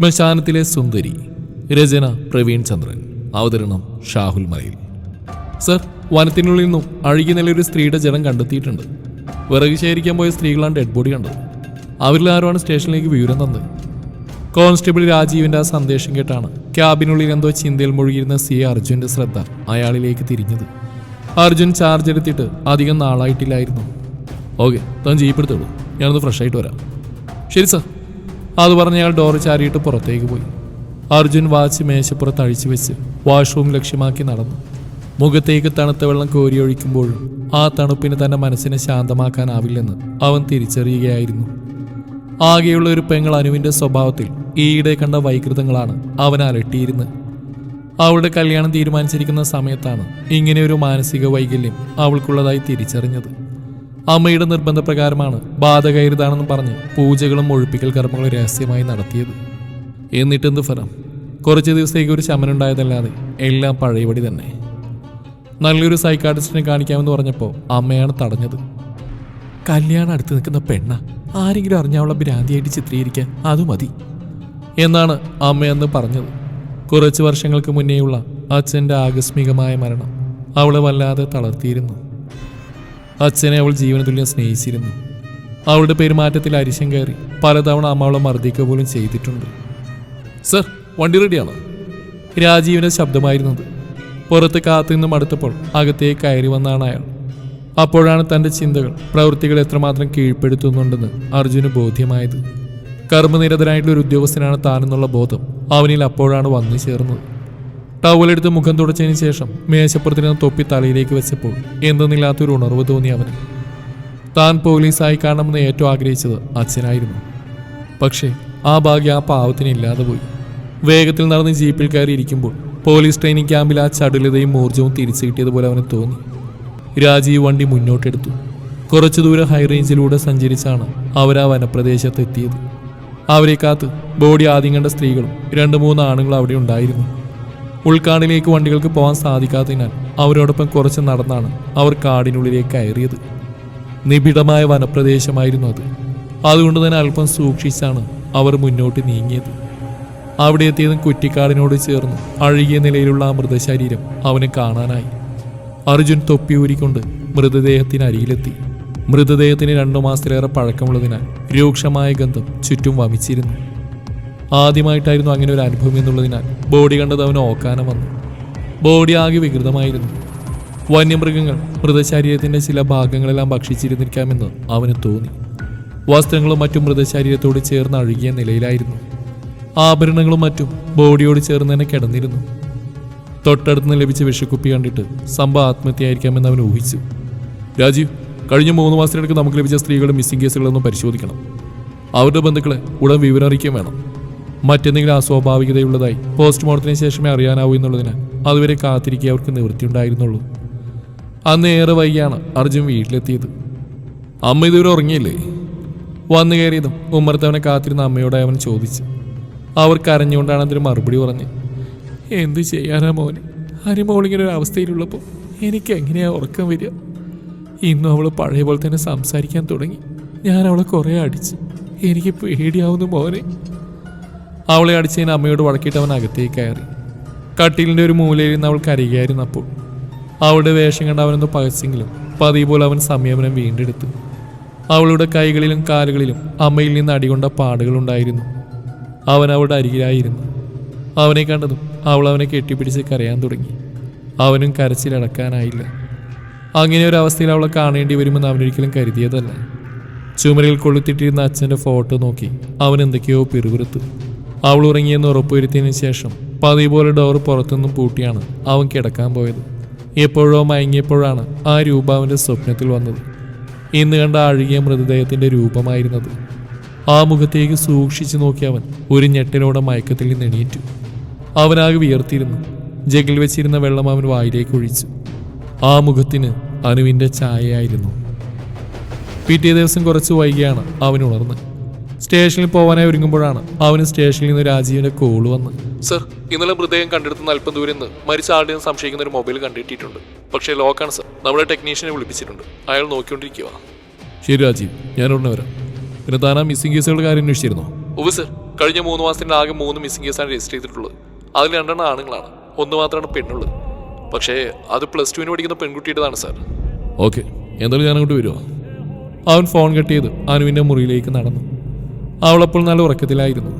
ശ്മശാനത്തിലെ സുന്ദരി രചന പ്രവീൺ ചന്ദ്രൻ. അവതരണം ഷാഹുൽ മലയിൽ. സർ വനത്തിനുള്ളിൽ നിന്നും അഴുകി നിലയൊരു സ്ത്രീയുടെ ജലം കണ്ടെത്തിയിട്ടുണ്ട്. വിറക് ശേഖരിക്കാൻ പോയ സ്ത്രീകളാണ് ഡെഡ് ബോഡി കണ്ടത്. അവരിൽ ആരുമാണ് സ്റ്റേഷനിലേക്ക് വിവരം തന്നത്? കോൺസ്റ്റബിൾ രാജീവിന്റെ ആ സന്ദേശം കേട്ടാണ് ക്യാബിനുള്ളിൽ എന്തോ ചിന്തയിൽ മുഴുകിയിരുന്ന സി അർജുന്റെ ശ്രദ്ധ അയാളിലേക്ക് തിരിഞ്ഞത്. അർജുൻ ചാർജ് എടുത്തിട്ട് അധികം നാളായിട്ടില്ലായിരുന്നു. ഓക്കെ താൻ ജീപ്പ് എടുത്തോളൂ. ഞാനൊന്ന് ഫ്രഷ് ആയിട്ട് വരാം. ശരി സർ. അത് പറഞ്ഞ് അയാൾ ഡോറ് ചാരിയിട്ട് പുറത്തേക്ക് പോയി. അർജുൻ വാച്ച് മേശപ്പുറത്ത് അഴിച്ചു വെച്ച് വാഷ്റൂം ലക്ഷ്യമാക്കി നടന്നു. മുഖത്തേക്ക് തണുത്ത വെള്ളം കോരിയൊഴിക്കുമ്പോഴും ആ തണുപ്പിന് തന്റെ മനസ്സിനെ ശാന്തമാക്കാനാവില്ലെന്ന് അവൻ തിരിച്ചറിയുകയായിരുന്നു. ആകെയുള്ള ഒരു പെങ്ങൾ അനുവിന്റെ സ്വഭാവത്തിൽ ഈയിടെ കണ്ട വൈകൃതങ്ങളാണ് അവൻ അലട്ടിയിരുന്നത്. അവളുടെ കല്യാണം തീരുമാനിച്ചിരിക്കുന്ന സമയത്താണ് ഇങ്ങനെ ഒരു മാനസിക വൈകല്യം അവൾക്കുള്ളതായി തിരിച്ചറിഞ്ഞത്. അമ്മയുടെ നിർബന്ധപ്രകാരമാണ് ബാധകരുതാണെന്ന് പറഞ്ഞ് പൂജകളും ഒഴിപ്പിക്കൽ കർമ്മങ്ങളും രഹസ്യമായി നടത്തിയത്. എന്നിട്ടെന്ത് ഫലം? കുറച്ച് ദിവസത്തേക്ക് ഒരു ശമനുണ്ടായതല്ലാതെ എല്ലാം പഴയപടി തന്നെ. നല്ലൊരു സൈക്കാട്രിസ്റ്റിനെ കാണിക്കാമെന്ന് പറഞ്ഞപ്പോൾ അമ്മയാണ് തടഞ്ഞത്. കല്യാണം അടുത്ത് നിൽക്കുന്ന പെണ്ണ ആരെങ്കിലും അറിഞ്ഞാവുള്ള ഭ്രാന്തിയായിട്ട് ചിത്രീകരിക്കാൻ അത് മതി എന്നാണ് അമ്മയെന്ന് പറഞ്ഞത്. കുറച്ച് വർഷങ്ങൾക്ക് മുന്നേയുള്ള അച്ഛന്റെ ആകസ്മികമായ മരണം അവളെ വല്ലാതെ തളർത്തിയിരുന്നു. അച്ഛനെ അവൾ ജീവനതുല്യം സ്നേഹിച്ചിരുന്നു. അവളുടെ പെരുമാറ്റത്തിൽ അരിശം കയറി പലതവണ അമ്മ അവളെ മർദ്ദിക്കുക പോലും ചെയ്തിട്ടുണ്ട്. സർ വണ്ടി റെഡിയാണോ? രാജീവിന്റെ ശബ്ദമായിരുന്നത്. പുറത്ത് കാത്തുനിന്ന് മടുത്തപ്പോൾ അകത്തേക്ക് കയറി വന്നാണ് അയാൾ. അപ്പോഴാണ് തന്റെ ചിന്തകൾ പ്രവൃത്തികൾ എത്രമാത്രം കീഴ്പ്പെടുത്തുന്നുണ്ടെന്ന് അർജുന് ബോധ്യമായത്. കർമ്മനിരതനായിട്ടുള്ള ഒരു ഉദ്യോഗസ്ഥനാണ് താനെന്നുള്ള ബോധം അവനിൽ അപ്പോഴാണ് വന്നു ചേർന്നത്. ടവലെടുത്ത് മുഖം തുടച്ചതിന് ശേഷം മേശപ്പുറത്തിന് തൊപ്പി തലയിലേക്ക് വെച്ചപ്പോൾ എന്തെന്നില്ലാത്തൊരു ഉണർവ് തോന്നി അവന്. താൻ പോലീസായി കാണണമെന്ന് ഏറ്റവും ആഗ്രഹിച്ചത് അച്ഛനായിരുന്നു. പക്ഷേ ആ ഭാഗ്യം ആ പാവത്തിന് ഇല്ലാതെ പോയി. വേഗത്തിൽ നടന്ന് ജീപ്പിൽ കയറി ഇരിക്കുമ്പോൾ പോലീസ് ട്രെയിനിങ് ക്യാമ്പിൽ ആ ചടുലതയും ഊർജവും തിരിച്ചു കിട്ടിയതുപോലെ അവന് തോന്നി. രാജീവ് വണ്ടി മുന്നോട്ടെടുത്തു. കുറച്ചു ദൂരം ഹൈ റേഞ്ചിലൂടെ സഞ്ചരിച്ചാണ് അവർ ആ വനപ്രദേശത്ത് എത്തിയത്. അവരെ കാത്ത് ബോഡി ആദ്യം കണ്ട സ്ത്രീകളും രണ്ട് മൂന്ന് ആണുങ്ങളും അവിടെ ഉണ്ടായിരുന്നു. ഉൾക്കാടിലേക്ക് വണ്ടികൾക്ക് പോകാൻ സാധിക്കാത്തതിനാൽ അവരോടൊപ്പം കുറച്ച് നടന്നാണ് അവർ കാടിനുള്ളിലേക്ക് കയറിയത്. നിബിഡമായ വനപ്രദേശമായിരുന്നു അത്. അതുകൊണ്ട് തന്നെ അല്പം സൂക്ഷിച്ചാണ് അവർ മുന്നോട്ട് നീങ്ങിയത്. അവിടെ എത്തിയതും കുറ്റിക്കാടിനോട് ചേർന്ന് അഴുകിയ നിലയിലുള്ള ആ മൃതശരീരം അവന് കാണാനായി. അർജുൻ തൊപ്പി ഊരിക്കൊണ്ട് മൃതദേഹത്തിന് അരികിലെത്തി. മൃതദേഹത്തിന് രണ്ടു മാസത്തിലേറെ പഴക്കമുള്ളതിനാൽ രൂക്ഷമായ ഗന്ധം ചുറ്റും വമിച്ചിരുന്നു. ആദ്യമായിട്ടായിരുന്നു അങ്ങനെ ഒരു അനുഭവം എന്നുള്ളതിനാൽ ബോഡി കണ്ടത് അവന് ഓക്കാനം വന്നു. ബോഡി ആകെ വികൃതമായിരുന്നു. വന്യമൃഗങ്ങൾ മൃതശരീരത്തിന്റെ ചില ഭാഗങ്ങളെല്ലാം ഭക്ഷിച്ചിരുന്നിരിക്കാമെന്ന് അവന് തോന്നി. വസ്ത്രങ്ങളും മറ്റും മൃതശരീരത്തോട് ചേർന്ന് അഴുകിയ നിലയിലായിരുന്നു. ആഭരണങ്ങളും മറ്റും ബോഡിയോട് ചേർന്ന് തന്നെ കിടന്നിരുന്നു. തൊട്ടടുത്ത് നിന്ന് ലഭിച്ച വിഷക്കുപ്പി കണ്ടിട്ട് സംഭവം ആത്മഹത്യയായിരിക്കാമെന്ന് അവൻ ഊഹിച്ചു. രാജീവ് കഴിഞ്ഞ മൂന്ന് മാസത്തിനിടയ്ക്ക് നമുക്ക് ലഭിച്ച സ്ത്രീകളുടെ മിസ്സിംഗ് കേസുകളൊന്നും പരിശോധിക്കണം. അവരുടെ ബന്ധുക്കളെ ഉടൻ വിവരം അറിയിക്കുകയും വേണം. മറ്റെന്തെങ്കിലും അസ്വാഭാവികതയുള്ളതായി പോസ്റ്റ്മോർട്ടത്തിന് ശേഷമേ അറിയാനാവൂ എന്നുള്ളതിനാൽ അതുവരെ കാത്തിരിക്കുക അവർക്ക് നിവൃത്തിയുണ്ടായിരുന്നുള്ളൂ അന്ന് ഏറെ വൈകിയാണ് അർജുൻ വീട്ടിലെത്തിയത്. അമ്മ ഇതുവരെ ഉറങ്ങിയില്ലേ? വന്നു കയറിയതും ഉമ്മർത്തവനെ കാത്തിരുന്ന അമ്മയോട് അവൻ ചോദിച്ചു. അവർ കരഞ്ഞുകൊണ്ടാണ് അതിന് മറുപടി പറഞ്ഞ് എന്ത് ചെയ്യാനാ മോനെ? ഹരിമോളിങ്ങനെ ഒരു അവസ്ഥയിലുള്ളപ്പോൾ എനിക്ക് എങ്ങനെയാ ഉറക്കം വരിക? ഇന്നും അവൾ പഴയ പോലെ തന്നെ സംസാരിക്കാൻ തുടങ്ങി. ഞാൻ അവളെ കുറേ അടിച്ചു. എനിക്ക് പേടിയാവുന്നു മോനെ. അവളെ അടിച്ചതിന് അമ്മയോട് വഴക്കിയിട്ട് അവൻ അകത്തേക്ക് കയറി. കട്ടിലിന്റെ ഒരു മൂലയിൽ നിന്ന് അവൾ കരയുകയായിരുന്നു അപ്പോൾ അവളുടെ വേഷം കണ്ട് അവനൊന്ന് പകച്ചെങ്കിലും പതിവ് പോലെ അവൻ സംയമനം വീണ്ടെടുത്തു. അവളുടെ കൈകളിലും കാലുകളിലും അമ്മയിൽ നിന്ന് അടികൊണ്ട പാടുകളുണ്ടായിരുന്നു അവൻ അവളുടെ അരികിലായിരുന്നു. അവനെ കണ്ടതും അവൾ അവനെ കെട്ടിപ്പിടിച്ച് കരയാൻ തുടങ്ങി. അവനും കരച്ചിലടക്കാനായില്ല അങ്ങനെ ഒരു അവസ്ഥയിൽ അവളെ കാണേണ്ടി വരുമെന്ന് അവനൊരിക്കലും കരുതിയതല്ല. ചുമരിൽ കൊളുത്തിട്ടിരുന്ന അച്ഛന്റെ ഫോട്ടോ നോക്കി അവൻ എന്തൊക്കെയോ പിറുപിറുത്തു. അവൾ ഉറങ്ങിയെന്ന് ഉറപ്പുവരുത്തിയതിന് ശേഷം പതിവ് പോലെ ഡോർ പുറത്തുനിന്നും പൂട്ടിയാണ് അവൻ കിടക്കാൻ പോയത്. എപ്പോഴോ മയങ്ങിയപ്പോഴാണ് ആ രൂപ അവന്റെ സ്വപ്നത്തിൽ വന്നത്. ഇന്ന് കണ്ട അഴുകിയ മൃതദേഹത്തിന്റെ രൂപമായിരുന്നത്. ആ മുഖത്തേക്ക് സൂക്ഷിച്ചു നോക്കി അവൻ ഒരു ഞെട്ടിലൂടെ മയക്കത്തിൽ നിന്ന് അവനാകെ വിയർത്തിരുന്നു ജഗിൽ വെച്ചിരുന്ന വെള്ളം അവൻ വായിലേക്ക് ഒഴിച്ചു. ആ മുഖത്തിന് അനുവിന്റെ ഛായയായിരുന്നു. പിറ്റേ ദിവസം കുറച്ച് വൈകിയാണ് അവൻ ഉണർന്നത്. സ്റ്റേഷനിൽ പോകാനായി ഒരുങ്ങുമ്പോഴാണ് അവന് സ്റ്റേഷനിൽ നിന്ന് രാജീവിന്റെ കോൾ വന്ന് സർ ഇന്നലെ മൃതദേഹം കണ്ടെടുത്തുന്ന അല്പം ദൂരെ നിന്ന് മരിച്ച ആളുടെ സംശയിക്കുന്ന ഒരു മൊബൈൽ കണ്ടെത്തിയിട്ടുണ്ട്. പക്ഷേ ലോക്കാണ് സർ. നമ്മുടെ ടെക്നീഷ്യനെ വിളിപ്പിച്ചിട്ടുണ്ട്. അയാൾ നോക്കിക്കൊണ്ടിരിക്കുക ശരി രാജീവ് ഞാൻ ഉടനെ വരാം. പിന്നെ താൻ ആ മിസ്സിംഗ് കേസുകളുടെ കാര്യം അന്വേഷിച്ചിരുന്നോ? ഓ സർ. കഴിഞ്ഞ മൂന്ന് മാസത്തിന്റെ ആകെ മൂന്ന് മിസ്സിംഗ് കേസാണ് രജിസ്റ്റർ ചെയ്തിട്ടുള്ളത്. അതിൽ രണ്ടെണ്ണം ആണുങ്ങളാണ്. ഒന്ന് മാത്രമാണ് പെണ്ണുള്ളത്. പക്ഷേ അത് പ്ലസ് ടുവിന് പഠിക്കുന്ന പെൺകുട്ടിയുടേതാണ് സാർ. ഓക്കെ എന്തായാലും ഞാൻ അങ്ങോട്ട് വരുമോ അവൻ ഫോൺ കട്ട് ചെയ്ത് അനുവിന്റെ മുറിയിലേക്ക് നടന്നു. അവളപ്പോൾ നല്ല ഉറക്കത്തിലായിരുന്നു.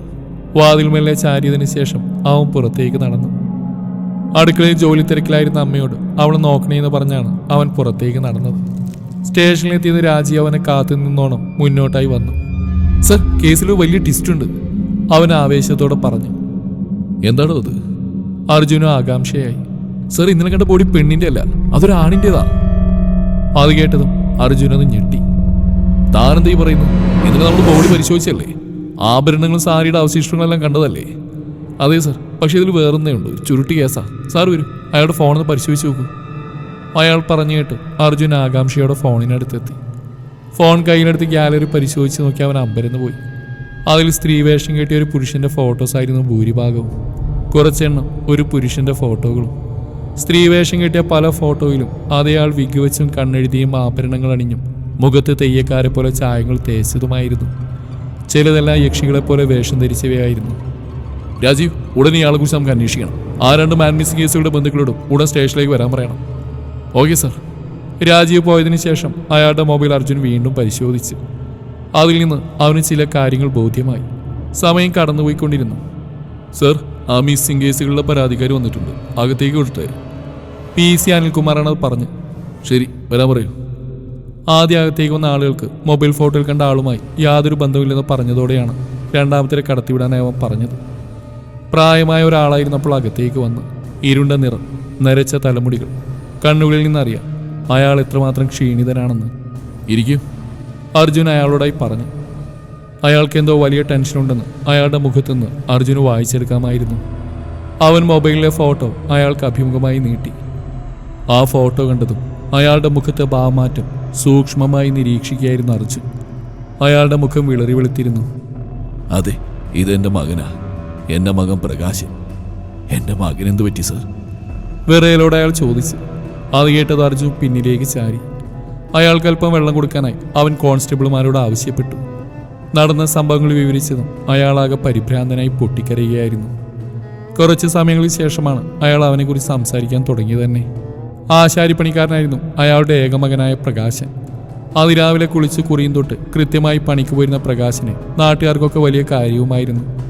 വാതിൽ മെല്ലെ ചാരിയതിനു ശേഷം അവൻ പുറത്തേക്ക് നടന്നു. അടുക്കളയിൽ ജോലി തിരക്കിലായിരുന്ന അമ്മയോട് അവൾ നോക്കണേന്ന് പറഞ്ഞാണ് അവൻ പുറത്തേക്ക് നടന്നത്. സ്റ്റേഷനിലെത്തിയത് രാജി അവനെ കാത്തു നിന്നോണം മുന്നോട്ടായി വന്നു. സർ കേസിൽ വലിയ ട്വിസ്റ്റ് ഉണ്ട്. അവൻ ആവേശത്തോടെ പറഞ്ഞു. എന്താണോ അത്? അർജുന ആകാംക്ഷയായി. സർ ഇന്നലെ കണ്ട ബോഡി പെണ്ണിന്റെ അല്ല അതൊരു ആണിന്റെതാ അത് കേട്ടതും അർജുനത് ഞെട്ടി. താനെന്തീ പറയുന്നു? ഇന്നലെ നമ്മൾ ബോഡി പരിശോധിച്ചല്ലേ ആഭരണങ്ങളും സാരിയുടെ അവശിഷ്ടങ്ങളെല്ലാം കണ്ടതല്ലേ? അതെ സർ പക്ഷെ ഇതിൽ വേറൊന്നേ ഉണ്ട് ചുരുട്ടി കേസാ. സാർ വരും. അയാളുടെ ഫോണൊന്ന് പരിശോധിച്ച് നോക്കൂ. അയാൾ പറഞ്ഞു കേട്ട് അർജുൻ ആകാംക്ഷയോടെ ഫോണിനടുത്തെത്തി ഫോൺ കയ്യിലെടുത്ത് ഗാലറി പരിശോധിച്ച് നോക്കി അവൻ അമ്പരന്ന് പോയി. അതിൽ സ്ത്രീ വേഷം കെട്ടിയ ഒരു പുരുഷന്റെ ഫോട്ടോസ് ആയിരുന്നു ഭൂരിഭാഗവും. കുറച്ചെണ്ണം ഒരു പുരുഷന്റെ ഫോട്ടോകളും സ്ത്രീ വേഷം കെട്ടിയ പല ഫോട്ടോയിലും അതേയാൾ വിഗ് വെച്ചും കണ്ണെഴുതിയും ആഭരണങ്ങൾ അണിഞ്ഞും. മുഖത്ത് തെയ്യക്കാരെ പോലെ ചായങ്ങൾ തേച്ചതുമായിരുന്നു. ചിലതെല്ലാം യക്ഷികളെ പോലെ വേഷം ധരിച്ചവയായിരുന്നു. രാജീവ് ഉടനെ ഇയാളെ കുറിച്ച് നമുക്ക് അന്വേഷിക്കണം. ആ രണ്ട് മാൻ മിസ്സിംഗ് കേസുകളുടെ ബന്ധുക്കളോടും ഉടൻ സ്റ്റേഷനിലേക്ക് വരാൻ പറയണം. ഓക്കെ സാർ രാജീവ് പോയതിനു ശേഷം അയാളുടെ മൊബൈൽ അർജുൻ വീണ്ടും പരിശോധിച്ചു. അതിൽ നിന്ന് അവന് ചില കാര്യങ്ങൾ ബോധ്യമായി. സമയം കടന്നുപോയിക്കൊണ്ടിരുന്നു. സർ ആ മിസ്സിംഗ് കേസുകളുടെ പരാതിക്കാർ വന്നിട്ടുണ്ട്. അകത്തേക്ക് കൊടുത്തു പി സി അനിൽകുമാറാണ് അത് പറഞ്ഞു ശരി വരാൻ പറയൂ. ആദ്യ അകത്തേക്ക് വന്ന ആളുകൾക്ക് മൊബൈൽ ഫോട്ടോയിൽ കണ്ട ആളുമായി യാതൊരു ബന്ധമില്ലെന്ന് പറഞ്ഞതോടെയാണ് രണ്ടാമത്തെ കടത്തിവിടാനായി അവൻ പറഞ്ഞത്. പ്രായമായ ഒരാളായിരുന്നപ്പോൾ അകത്തേക്ക് വന്ന് ഇരുണ്ട നിറം നരച്ച തലമുടികൾ കണ്ണുകളിൽ നിന്നറിയാം അയാൾ എത്രമാത്രം ക്ഷീണിതനാണെന്ന്. ഇരിക്കും. അർജുൻ അയാളോടായി പറഞ്ഞു. അയാൾക്ക് എന്തോ വലിയ ടെൻഷനുണ്ടെന്ന് അയാളുടെ മുഖത്തുനിന്ന് അർജുന് വായിച്ചെടുക്കാമായിരുന്നു. അവൻ മൊബൈലിലെ ഫോട്ടോ അയാൾക്ക് അഭിമുഖമായി നീട്ടി. ആ ഫോട്ടോ കണ്ടതും അയാളുടെ മുഖത്തെ ഭാവമാറ്റം സൂക്ഷ്മമായി നിരീക്ഷിക്കുകയായിരുന്നു അർജുൻ. അയാളുടെ മുഖം വിളറി വെളുത്തിരുന്നു. അതെ ഇതെന്റെ മകനാ. എന്റെ മകൻ പ്രകാശൻ. എന്റെ മകൻ എന്ത് പറ്റി സർ? വിറയലോട് അയാൾ ചോദിച്ചു. അത് കേട്ടത് അർജുൻ പിന്നിലേക്ക് ചാരി. അയാൾക്ക് അല്പം വെള്ളം കൊടുക്കാനായി അവൻ കോൺസ്റ്റബിൾമാരോട് ആവശ്യപ്പെട്ടു. നടന്ന സംഭവങ്ങൾ വിവരിച്ചതും അയാളാകെ പരിഭ്രാന്തനായി പൊട്ടിക്കരയുകയായിരുന്നു. കുറച്ച് സമയങ്ങൾക്ക് ശേഷമാണ് അയാൾ അവനെക്കുറിച്ച് സംസാരിക്കാൻ തുടങ്ങിയത് തന്നെ. ആശാരിപ്പണിക്കാരനായിരുന്നു അയാളുടെ ഏകമകനായ പ്രകാശൻ. അതിരാവിലെ കുളിച്ച് കുറിയും തൊട്ട് കൃത്യമായി പണിക്ക് പോയിരുന്ന പ്രകാശന് നാട്ടുകാർക്കൊക്കെ വലിയ കാര്യവുമായിരുന്നു.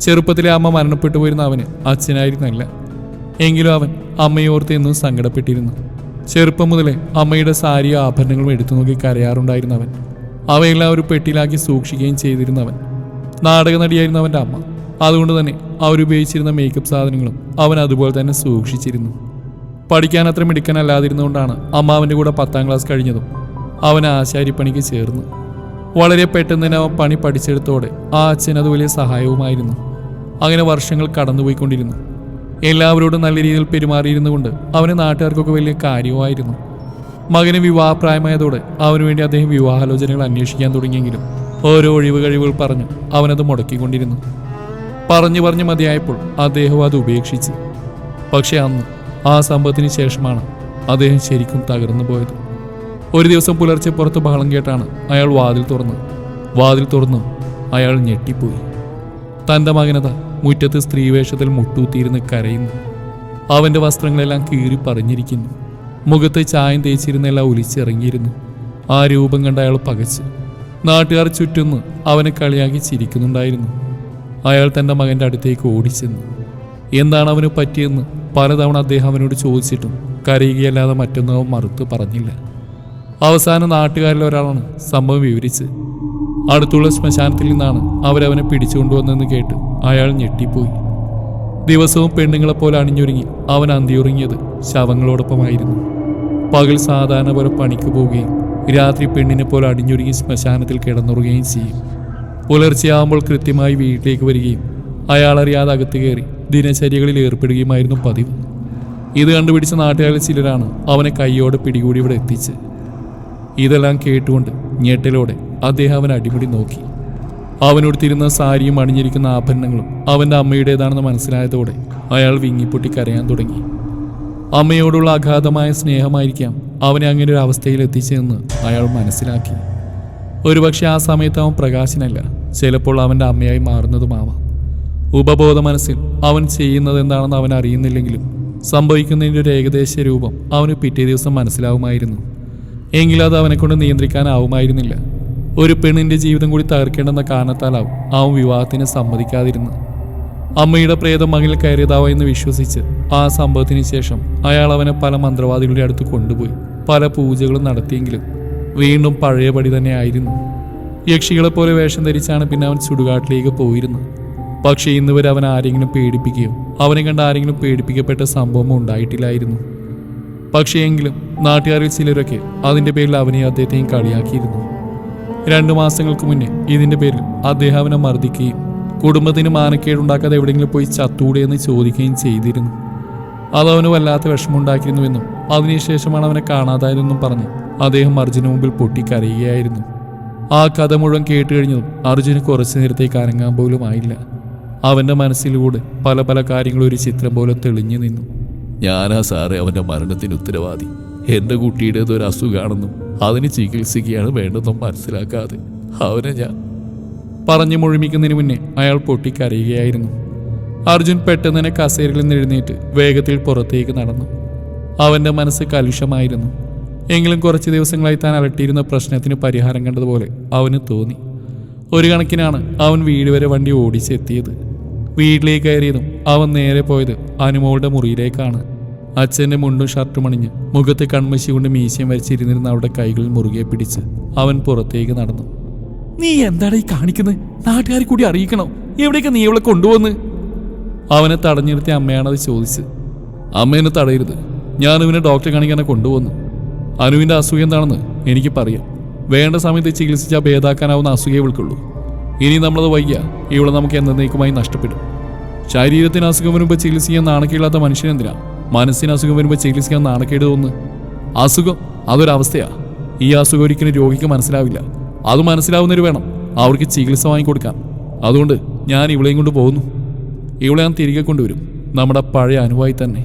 ചെറുപ്പത്തിലെ അമ്മ മരണപ്പെട്ടു പോയിരുന്ന അവന് അച്ഛനായിരുന്നല്ല. എങ്കിലും അവൻ അമ്മയോർത്ത് എന്നും സങ്കടപ്പെട്ടിരുന്നു. ചെറുപ്പം മുതലേ അമ്മയുടെ സാരിയും ആഭരണങ്ങളും എടുത്തു നോക്കി കരയാറുണ്ടായിരുന്ന അവൻ. അവയെല്ലാം ഒരു പെട്ടിയിലാക്കി സൂക്ഷിക്കുകയും ചെയ്തിരുന്നവൻ നാടക നടിയായിരുന്ന അവന്റെ അമ്മ. അതുകൊണ്ട് തന്നെ അവരുപയോഗിച്ചിരുന്ന മേക്കപ്പ് സാധനങ്ങളും അവൻ അതുപോലെ തന്നെ സൂക്ഷിച്ചിരുന്നു. പഠിക്കാൻ അത്ര മിടുക്കനല്ലാതിരുന്നുകൊണ്ടാണ് അമ്മാവന്റെ കൂടെ പത്താം ക്ലാസ് കഴിഞ്ഞതും അവൻ ആശാരിപ്പണിക്ക് ചേർന്നു. വളരെ പെട്ടെന്ന് തന്നെ അവൻ പണി പഠിച്ചെടുത്തോടെ ആ അച്ഛനത് വലിയ സഹായവുമായിരുന്നു. അങ്ങനെ വർഷങ്ങൾ കടന്നുപോയിക്കൊണ്ടിരുന്നു. എല്ലാവരോടും നല്ല രീതിയിൽ പെരുമാറിയിരുന്നുകൊണ്ട് അവന് നാട്ടുകാർക്കൊക്കെ വലിയ കാര്യവുമായിരുന്നു. മകന് വിവാഹപ്രായമായതോടെ അവന് വേണ്ടി അദ്ദേഹം വിവാഹാലോചനകൾ അന്വേഷിക്കാൻ തുടങ്ങിയെങ്കിലും ഓരോ ഒഴിവ് കഴിവുകൾ പറഞ്ഞ് അവനത് മുടക്കിക്കൊണ്ടിരുന്നു. പറഞ്ഞു പറഞ്ഞ് മതിയായപ്പോൾ അദ്ദേഹം അത് ഉപേക്ഷിച്ച്. പക്ഷെ അന്ന് ആ സംഭവത്തിന് ശേഷമാണ് അദ്ദേഹം ശരിക്കും തകർന്നു പോയത്. ഒരു ദിവസം പുലർച്ചെ പുറത്ത് ബഹളം കേട്ടാണ് അയാൾ വാതിൽ തുറന്ന് വാതിൽ തുറന്നു അയാൾ ഞെട്ടിപ്പോയി. തന്റെ മകനത മുറ്റത്ത് സ്ത്രീവേഷത്തിൽ മുട്ടൂത്തിയിരുന്ന് കരയുന്നു. അവന്റെ വസ്ത്രങ്ങളെല്ലാം കീറി പറഞ്ഞിരിക്കുന്നു. മുഖത്ത് ചായം തേച്ചിരുന്നെല്ലാം ഒലിച്ചിറങ്ങിയിരുന്നു. ആ രൂപം കണ്ട് അയാൾ പകച്ച്. നാട്ടുകാർ ചുറ്റുന്ന് അവനെ കളിയാക്കി ചിരിക്കുന്നുണ്ടായിരുന്നു. അയാൾ തന്റെ മകന്റെ അടുത്തേക്ക് ഓടിച്ചെന്നു. എന്താണ് അവന് പറ്റിയെന്ന് പലതവണ അദ്ദേഹം അവനോട് ചോദിച്ചിട്ടും കരയുകയല്ലാതെ മറ്റൊന്നും അവൻ മറുത്ത് പറഞ്ഞില്ല. അവസാന നാട്ടുകാരിൽ ഒരാളാണ് സംഭവം വിവരിച്ച്. അടുത്തുള്ള ശ്മശാനത്തിൽ നിന്നാണ് അവരവനെ പിടിച്ചുകൊണ്ടുവന്നെന്ന് കേട്ട് അയാൾ ഞെട്ടിപ്പോയി. ദിവസവും പെണ്ണുങ്ങളെപ്പോലെ അണിഞ്ഞൊരുങ്ങി അവൻ അന്തിയുറങ്ങിയത് ശവങ്ങളോടൊപ്പമായിരുന്നു. പകൽ സാധാരണ പോലെ പണിക്ക് പോവുകയും രാത്രി പെണ്ണിനെ പോലെ അടിഞ്ഞൊരുങ്ങി ശ്മശാനത്തിൽ കിടന്നുറങ്ങുകയും ചെയ്യും. പുലർച്ചെയാകുമ്പോൾ കൃത്യമായി വീട്ടിലേക്ക് വരികയും അയാളറിയാതെ അകത്ത് കയറി ദിനചര്യകളിൽ ഏർപ്പെടുകയുമായിരുന്നു പതിവ്. ഇത് കണ്ടുപിടിച്ച നാട്ടുകാരിൽ ചിലരാണ് അവനെ കൈയോടെ പിടികൂടി ഇവിടെ എത്തിച്ച്. ഇതെല്ലാം കേട്ടുകൊണ്ട് ഞെട്ടലോടെ അദ്ദേഹം അവൻ അടിമുടി നോക്കി. അവനോടുത്തിരുന്ന സാരിയും അണിഞ്ഞിരിക്കുന്ന ആഭരണങ്ങളും അവന്റെ അമ്മയുടേതാണെന്ന് മനസ്സിലായതോടെ അയാൾ വിങ്ങിപ്പൊട്ടി കരയാൻ തുടങ്ങി. അമ്മയോടുള്ള അഗാധമായ സ്നേഹമായിരിക്കാം അവനെ അങ്ങനെ ഒരു അവസ്ഥയിൽ എത്തിച്ചതെന്ന് അയാൾ മനസ്സിലാക്കി. ഒരുപക്ഷെ ആ സമയത്ത് അവൻ പ്രകാശനല്ല ചിലപ്പോൾ അവന്റെ അമ്മയായി മാറുന്നതുമാവാം. ഉപബോധ മനസ്സിൽ അവൻ ചെയ്യുന്നത് എന്താണെന്ന് അവൻ അറിയുന്നില്ലെങ്കിലും സംഭവിക്കുന്നതിന്റെ ഒരു ഏകദേശ രൂപം അവന് പിറ്റേ ദിവസം മനസ്സിലാവുമായിരുന്നു. എങ്കിലും അത് അവനെ കൊണ്ട് നിയന്ത്രിക്കാനാവുമായിരുന്നില്ല. ഒരു പെണ്ണിന്റെ ജീവിതം കൂടി തകർക്കേണ്ടെന്ന കാരണത്താലാവും അവൻ വിവാഹത്തിന് സമ്മതിക്കാതിരുന്നത്. അമ്മയുടെ പ്രേതം മകനിൽ കയറിയതാവോ എന്ന് വിശ്വസിച്ച് ആ സംഭവത്തിന് ശേഷം അയാൾ അവനെ പല മന്ത്രവാദികളുടെ അടുത്ത് കൊണ്ടുപോയി. പല പൂജകളും നടത്തിയെങ്കിലും വീണ്ടും പഴയപടി തന്നെ ആയിരുന്നു. യക്ഷികളെ പോലെ വേഷം ധരിച്ചാണ് പിന്നെ അവൻ ചുടുകാട്ടിലേക്ക് പോയിരുന്നത്. പക്ഷേ ഇന്ന് വരെ അവൻ ആരെങ്കിലും പേടിപ്പിക്കുകയോ അവനെ കണ്ട് ആരെങ്കിലും പേടിപ്പിക്കപ്പെട്ട സംഭവമോ ഉണ്ടായിട്ടില്ലായിരുന്നു. പക്ഷേ എങ്കിലും നാട്ടുകാരിൽ ചിലരൊക്കെ അതിന്റെ പേരിൽ അവനെ അദ്ദേഹത്തെയും കളിയാക്കിയിരുന്നു. രണ്ടു മാസങ്ങൾക്ക് മുന്നേ ഇതിന്റെ പേരിൽ അദ്ദേഹം അവനെ മർദ്ദിക്കുകയും കുടുംബത്തിന് മാനക്കേടുണ്ടാക്കാതെ എവിടെയെങ്കിലും പോയി ചത്തൂടെ എന്ന് ചോദിക്കുകയും ചെയ്തിരുന്നു. അതവന് വല്ലാത്ത വിഷമമുണ്ടാക്കിയിരുന്നുവെന്നും അതിനുശേഷമാണ് അവനെ കാണാതായതെന്നും പറഞ്ഞ് അദ്ദേഹം അർജുന മുമ്പിൽ പൊട്ടിക്കരയുകയായിരുന്നു. ആ കഥ മുഴുവൻ കേട്ടുകഴിഞ്ഞതും അർജുന് കുറച്ചു നേരത്തേക്ക് അനങ്ങാൻ പോലും ആയില്ല. അവന്റെ മനസ്സിലൂടെ പല പല കാര്യങ്ങൾ ഒരു ചിത്രം പോലെ തെളിഞ്ഞു നിന്നു. ഞാനാ സാറേ അവന്റെ മരണത്തിന് ഉത്തരവാദി. എന്റെ കുട്ടിയുടേത് ഒരു അസുഖമാണെന്നും അതിന് ചികിത്സിക്കുകയാണ് വേണ്ടതെന്നും മനസ്സിലാക്കാതെ അവനെ ഞാൻ പറഞ്ഞു മുഴുമിക്കുന്നതിന് മുന്നേ അയാൾ പൊട്ടിക്കരയുകയായിരുന്നു. അർജുൻ പെട്ടെന്ന് തന്നെ കസേരയിൽ നിന്ന് എഴുന്നേറ്റ് വേഗത്തിൽ പുറത്തേക്ക് നടന്നു. അവന്റെ മനസ്സ് കലുഷമായിരുന്നു. എങ്കിലും കുറച്ച് ദിവസങ്ങളായി താൻ അലട്ടിയിരുന്ന പ്രശ്നത്തിന് പരിഹാരം കണ്ടതുപോലെ അവന് തോന്നി. ഒരു കണക്കിനാണ് അവൻ വീട് വരെ വണ്ടി ഓടിച്ചെത്തിയത്. വീട്ടിലേക്ക് കയറിയതും അവൻ നേരെ പോയത് അനുമോളുടെ മുറിയിലേക്കാണ്. അച്ഛന്റെ മുണ്ടും ഷർട്ടും അണിഞ്ഞ് മുഖത്ത് കൺമശി കൊണ്ട് മീശയും വരച്ചിരുന്നിരുന്ന അവരുടെ കൈകളിൽ മുറുകെ പിടിച്ച് അവൻ പുറത്തേക്ക് നടന്നു. നീ എന്താണ് ഈ കാണിക്കുന്നത് നാട്ടുകാരെ കൂടി അറിയിക്കണോ? എവിടേക്ക് നീ ഇവളെ കൊണ്ടുവന്ന്? അവനെ തടഞ്ഞിരുത്തിയ അമ്മയാണത് ചോദിച്ച് അമ്മേനെ തടയരുത്. ഞാൻ ഇവനെ ഡോക്ടറെ കാണിക്കാനെ കൊണ്ടുവന്നു. അനുവിന്റെ അസുഖം എന്താണെന്ന് എനിക്ക് പറയാം. വേണ്ട സമയത്ത് ചികിത്സിച്ചാൽ ഭേദാക്കാനാവുന്ന അസുഖയെ ഇവൾക്കുള്ളൂ ഇനി നമ്മളത് വയ്യ. ഇവളെ നമുക്ക് എന്നേക്കുമായി നഷ്ടപ്പെടും. ശരീരത്തിന് അസുഖം വരുമ്പോൾ ചികിത്സിക്കാൻ നാണക്കേടാത്ത മനുഷ്യനെന്തിനാ മനസ്സിന് അസുഖം വരുമ്പോൾ ചികിത്സിക്കാൻ നാണക്കേട് അസുഖം അതൊരവസ്ഥയാ. ഈ അസുഖം ഒരിക്കലും രോഗിക്ക് മനസ്സിലാവില്ല. അത് മനസ്സിലാവുന്നവർ വേണം അവർക്ക് ചികിത്സ വാങ്ങിക്കൊടുക്കാൻ അതുകൊണ്ട് ഞാൻ ഇവളെയും കൊണ്ട് പോകുന്നു. ഇവളെ ഞാൻ തിരികെ കൊണ്ടുവരും. നമ്മുടെ പഴയ അനുവായി തന്നെ.